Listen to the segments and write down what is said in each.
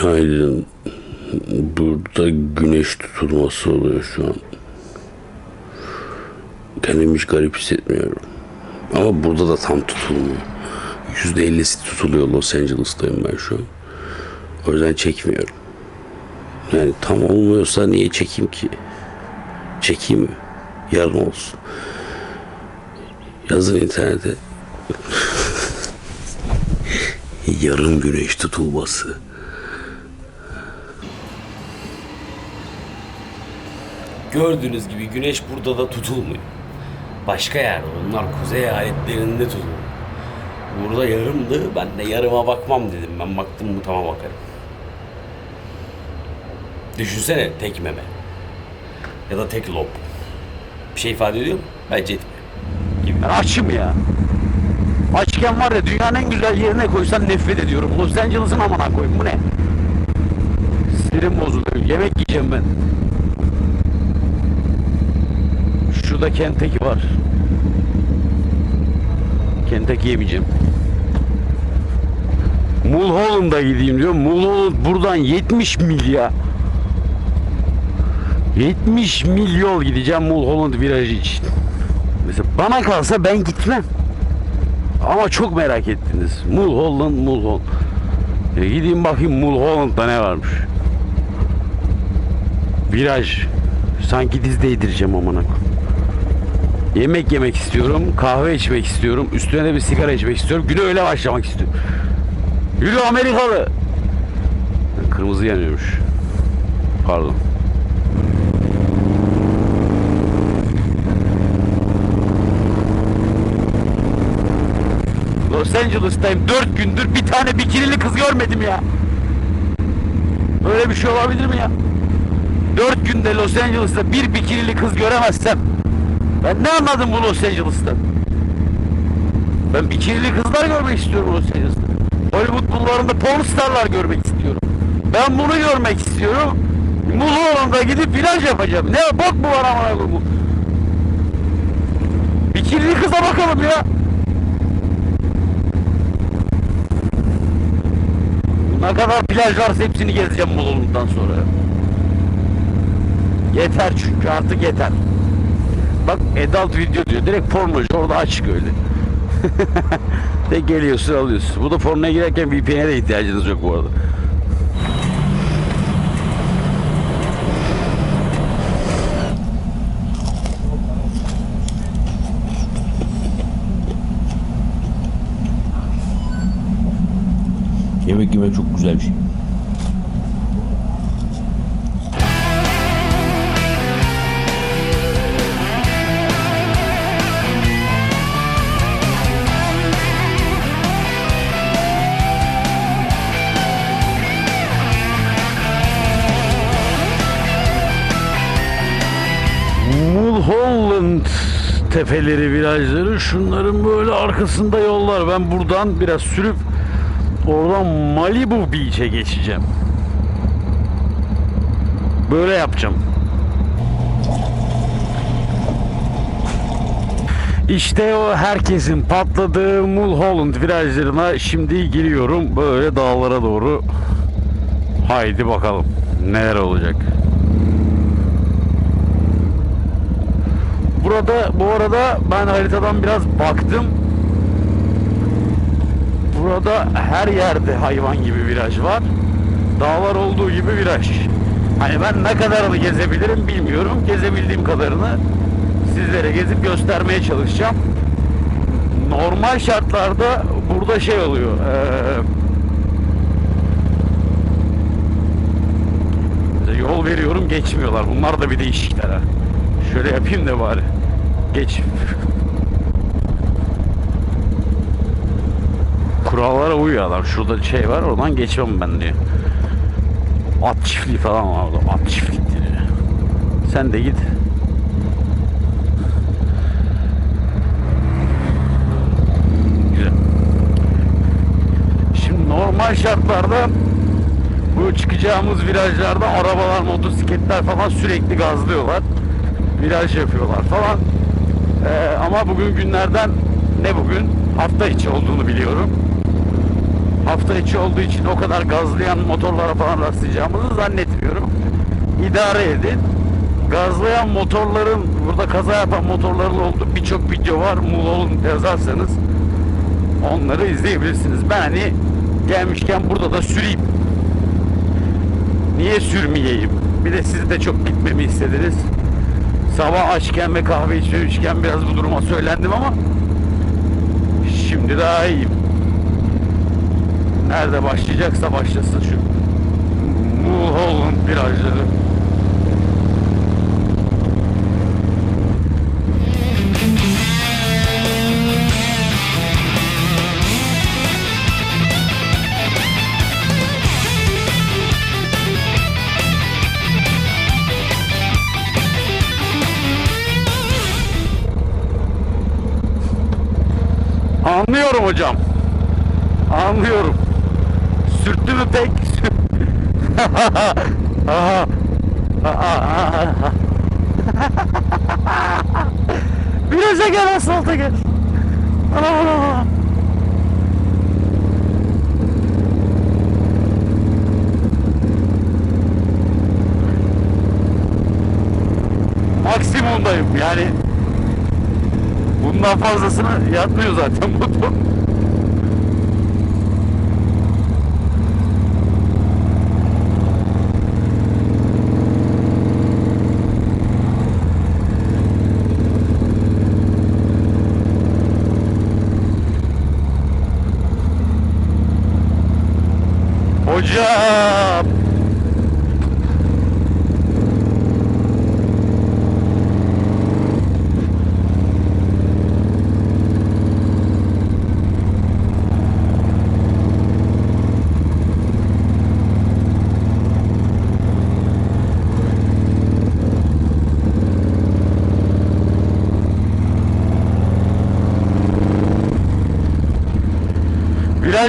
Günaydın. Burada güneş tutulması oluyor şu an. Kendimi hiç garip hissetmiyorum. Ama burada da tam tutulmuyor. Yüzde ellisi tutuluyor Los Angeles'tayım ben şu an. O yüzden çekmiyorum. Yani tam olmuyorsa niye çekeyim ki? Çekeyim mi? Yarın olsun. Yazın internete. Yarın güneş tutulması. Gördüğünüz gibi güneş burada da tutulmuyor. Başka yerde onlar kuzey eyaletlerinde tutuluyor. Burada yarımdı ben de yarıma bakmam dedim. Ben baktım mı tamam bakarım. Düşünsene tek meme. Ya da tek lob. Bir şey ifade ediyor mu? Bence etmiyor. Ben açım ya. Açken var ya dünyanın en güzel yerine koysan nefret ediyorum. Los Angeles'ın amına koyayım bu ne? Sinirim bozuluyor. Yemek yiyeceğim ben. Şurada Kentucky var. Kentucky yemeyeceğim. Mulholland'a gideyim diyor. Mulholland buradan 70 mil ya. 70 mil yol gideceğim Mulholland virajı için. Mesela bana kalsa ben gitmem. Ama çok merak ettiniz. Mulholland, Mulholland. E gideyim bakayım Mulholland'da ne varmış. Viraj. Sanki diz değdireceğim amına koyayım. Yemek yemek istiyorum, kahve içmek istiyorum, üstüne de bir sigara içmek istiyorum. Güne öyle başlamak istiyorum. Yürü Amerikalı. Kırmızı yanıyormuş. Pardon. Los Angeles'tayım. Dört gündür bir tane bikinili kız görmedim ya. Böyle bir şey olabilir mi ya? Dört günde Los Angeles'ta bir bikinili kız göremezsem ben ne anladım bu Los Angeles'tan? Ben bikinili kızlar görmek istiyorum Los Angeles'ta. Hollywood bulvarında porn görmek istiyorum. Ben bunu görmek istiyorum. Mulholland'a gidip plaj yapacağım. Ne bok bu var amına koyayım. Bikinili kıza bakalım ya. Ne kadar plaj varsa hepsini gezeceğim Mulholland'dan sonra. Yeter çünkü artık yeter. Bak adult video diyor. Direkt pornocu orada açık öyle. de geliyorsun alıyorsun. Bu da pornoya girerken VPN'e de ihtiyacınız yok bu arada. Yemek yemek çok güzel bir şey. Tepeleri virajları şunların böyle arkasında yollar. Ben buradan biraz sürüp oradan Malibu Beach'e geçeceğim. Böyle yapacağım. İşte o herkesin patladığı Mulholland virajlarına şimdi giriyorum böyle dağlara doğru. Haydi bakalım neler olacak. Burada bu arada ben haritadan biraz baktım. Burada her yerde hayvan gibi viraj var. Dağlar olduğu gibi viraj. Hani ben ne kadarını gezebilirim bilmiyorum. Gezebildiğim kadarını sizlere gezip göstermeye çalışacağım. Normal şartlarda burada şey oluyor. Mesela yol veriyorum geçmiyorlar. Bunlar da bir değişikler ha. Şöyle yapayım da bari. Geç. Kurallara uyuyor adam. Şurada şey var oradan geçmem ben diyor. At çiftliği falan var orada. At çiftlikleri. Sen de git. Güzel. Şimdi normal şartlarda bu çıkacağımız virajlarda arabalar, motosikletler falan sürekli gazlıyorlar. Viraj yapıyorlar falan. Ee, ama bugün günlerden ne bugün? Hafta içi olduğunu biliyorum. hafta içi olduğu için o kadar gazlayan motorlara falan rastlayacağımızı zannetmiyorum. İdare edin. Gazlayan motorların, burada kaza yapan motorların olduğu birçok video var. Mulholland yazarsanız onları izleyebilirsiniz. Ben hani gelmişken burada da süreyim. Niye sürmeyeyim? Bir de siz de çok gitmemi istediniz. Sabah açken ve kahve içmemişken biraz bu duruma söylendim ama şimdi daha iyiyim. Nerede başlayacaksa başlasın şu Mulholland virajları. Anlıyorum hocam. Anlıyorum. Sürttü mü pek? Viraja gel asfalta gel. Maksimumdayım yani. Bundan fazlasını yatmıyor zaten motor. Hocam.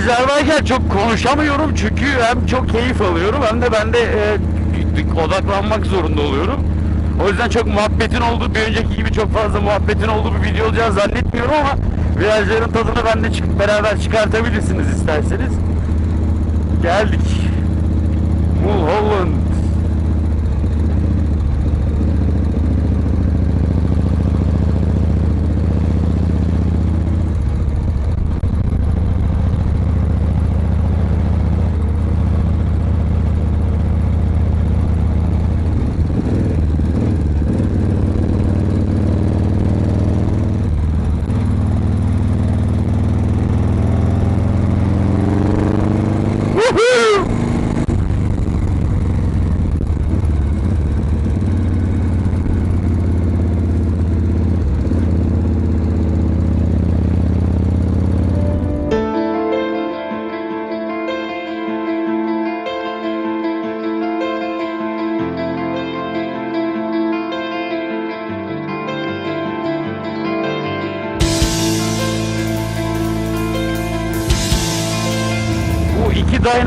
Virajlardayken çok konuşamıyorum çünkü hem çok keyif alıyorum hem de ben de e, odaklanmak zorunda oluyorum. O yüzden çok muhabbetin olduğu, bir önceki gibi çok fazla muhabbetin olduğu bir video olacağını zannetmiyorum ama virajların tadını ben de çık beraber çıkartabilirsiniz isterseniz. Geldik. Mulholland.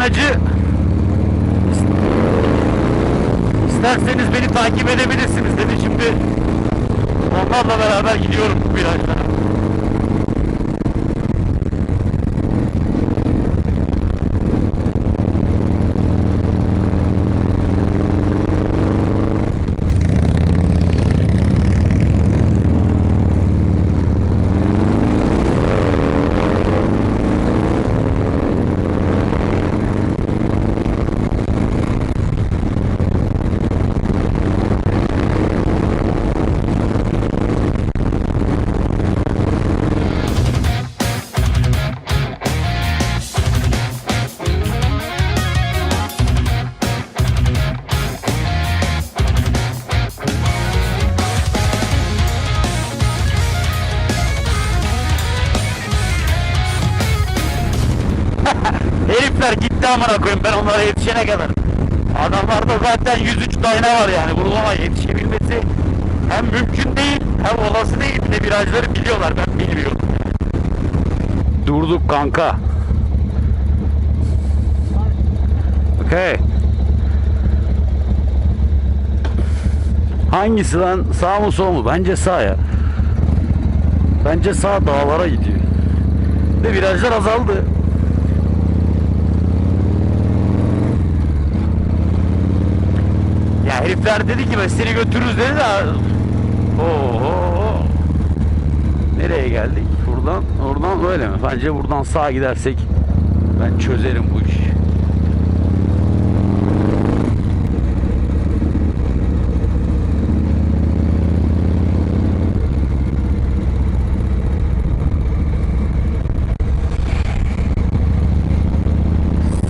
İki dayanacı isterseniz beni takip edebilirsiniz dedi şimdi onlarla beraber gidiyorum bu virajlara. Amına koyayım ben onlara yetişene kadar. Adamlarda zaten 103 dayna var yani vurulama yetişebilmesi hem mümkün değil hem olası değil. Bir virajları biliyorlar ben bilmiyorum. Durduk kanka. Okay. Hangisi lan? Sağ mı sol mu? Bence sağ ya. Bence sağ dağlara gidiyor. Ve virajlar azaldı. Herifler dedi ki biz seni götürürüz dedi de. Oho. Nereye geldik? Buradan, oradan öyle mi? Bence buradan sağa gidersek ben çözerim bu işi.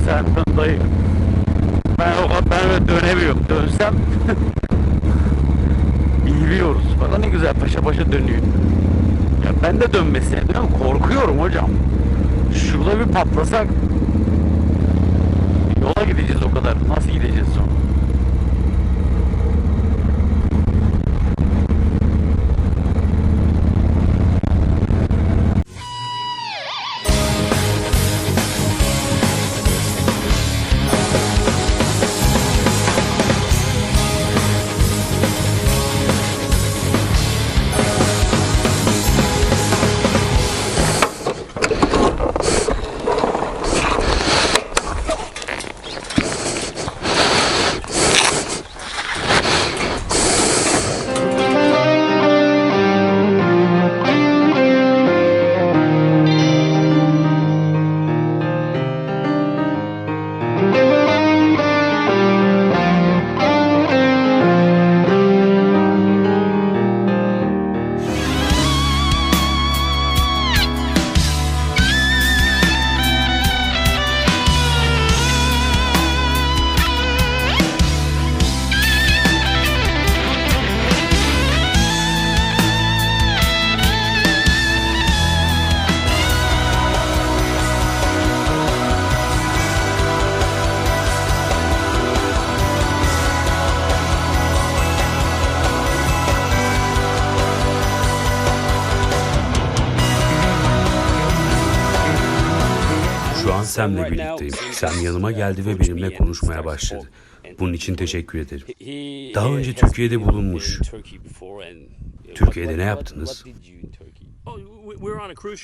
Sen dön dayı. Ben o kadar ben öyle dönemiyorum. Dönsem İyiliyoruz. Bana ne güzel paşa paşa dönüyor. Ya ben de dönmesine diyorum. Korkuyorum hocam. Şurada bir patlasak yola gideceğiz o kadar. Nasıl gideceğiz sonra? Sam'le birlikteyim. Sam yanıma geldi ve benimle konuşmaya başladı. Bunun için teşekkür ederim. Daha önce Türkiye'de bulunmuş. Türkiye'de ne yaptınız?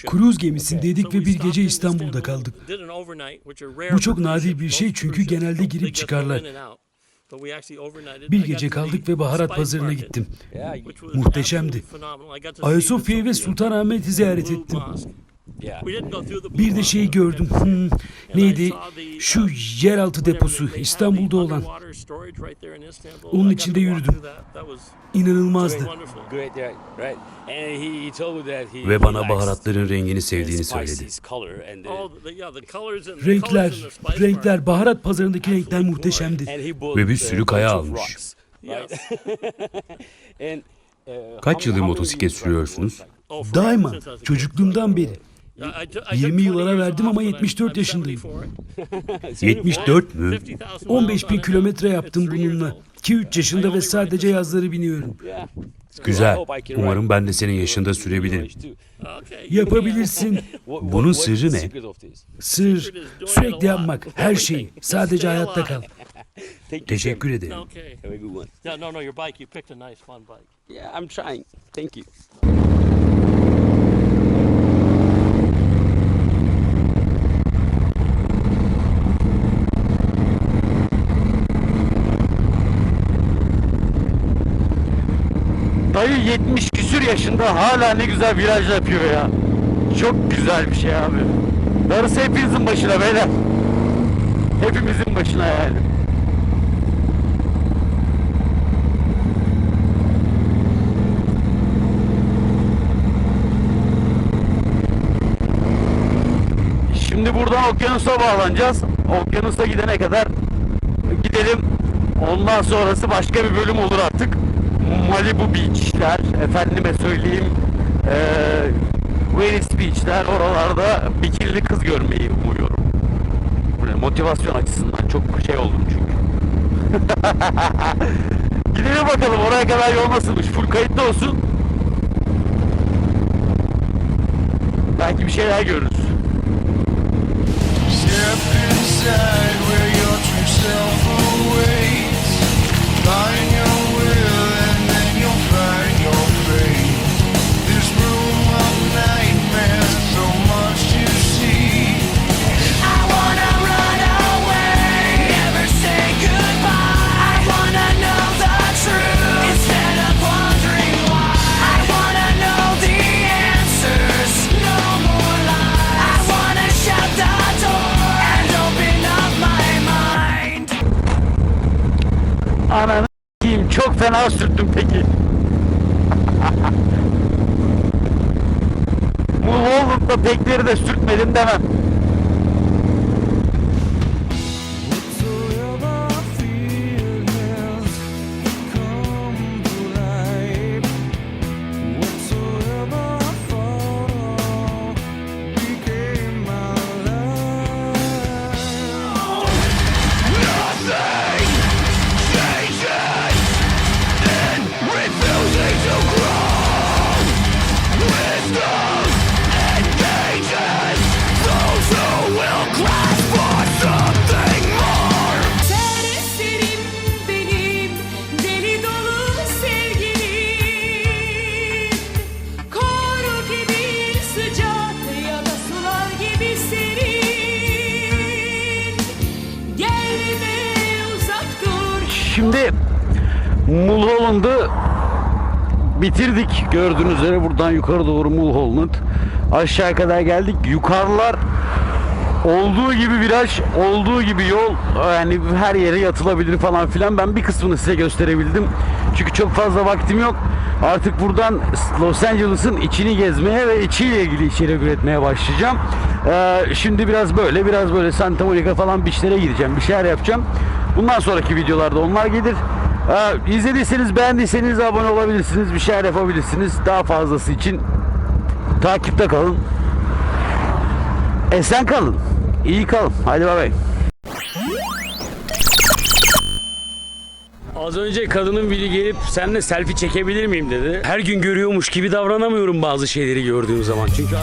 Kruz gemisindeydik ve bir gece İstanbul'da kaldık. Bu çok nadir bir şey çünkü genelde girip çıkarlar. Bir gece kaldık ve baharat pazarına gittim. Muhteşemdi. Ayasofya'yı ve Sultanahmet'i ziyaret ettim. Bir de şeyi gördüm. Hmm, neydi? Şu yeraltı deposu İstanbul'da olan. Onun içinde yürüdüm. İnanılmazdı. Ve bana baharatların rengini sevdiğini söyledi. Renkler, renkler, baharat pazarındaki renkler muhteşemdi. Ve bir sürü kaya almış. Kaç yıldır motosiklet sürüyorsunuz? Daima, çocukluğumdan beri. 20 yıl ara verdim ama 74 yaşındayım. 74 mü? 15 bin kilometre yaptım bununla. 2-3 yaşında ve sadece yazları biniyorum. Güzel. Umarım ben de senin yaşında sürebilirim. Yapabilirsin. Bunun sırrı ne? Sır, sürekli yapmak, her şeyi. Sadece hayatta kal. Teşekkür ederim. No, no, no, your bike. You picked a nice, fun bike. Yeah, I'm trying. Thank you. Dayı 70 küsür yaşında hala ne güzel viraj yapıyor ya. Çok güzel bir şey abi. Darısı hepinizin başına beyler. Hepimizin başına yani. Şimdi buradan okyanusa bağlanacağız. Okyanusa gidene kadar gidelim. Ondan sonrası başka bir bölüm olur artık. Malibu Beach'ler, efendime söyleyeyim eee Venice Beach'ler, oralarda bikinili kız görmeyi umuyorum. Motivasyon açısından çok şey oldum çünkü. Gidelim bakalım oraya kadar yol nasılmış. Full kayıtlı olsun. Belki bir şeyler görürüz. Step inside Ananı s**eyim, çok fena sürttüm peki. Bu Volvo'da pekleri de sürtmedim demem. Şimdi Mulholland'ı bitirdik. Gördüğünüz üzere buradan yukarı doğru Mulholland. Aşağı kadar geldik. Yukarılar olduğu gibi viraj, olduğu gibi yol yani her yere yatılabilir falan filan. Ben bir kısmını size gösterebildim. Çünkü çok fazla vaktim yok. Artık buradan Los Angeles'ın içini gezmeye ve içiyle ilgili içerik üretmeye başlayacağım. Ee, şimdi biraz böyle, biraz böyle Santa Monica falan beachlere gideceğim. Bir şeyler yapacağım. Bundan sonraki videolarda onlar gelir. Ee, izlediyseniz, beğendiyseniz abone olabilirsiniz. Bir şeyler yapabilirsiniz. Daha fazlası için takipte kalın. Esen kalın. İyi kalın. Hadi bay bay. Az önce kadının biri gelip seninle selfie çekebilir miyim dedi. Her gün görüyormuş gibi davranamıyorum bazı şeyleri gördüğüm zaman. Çünkü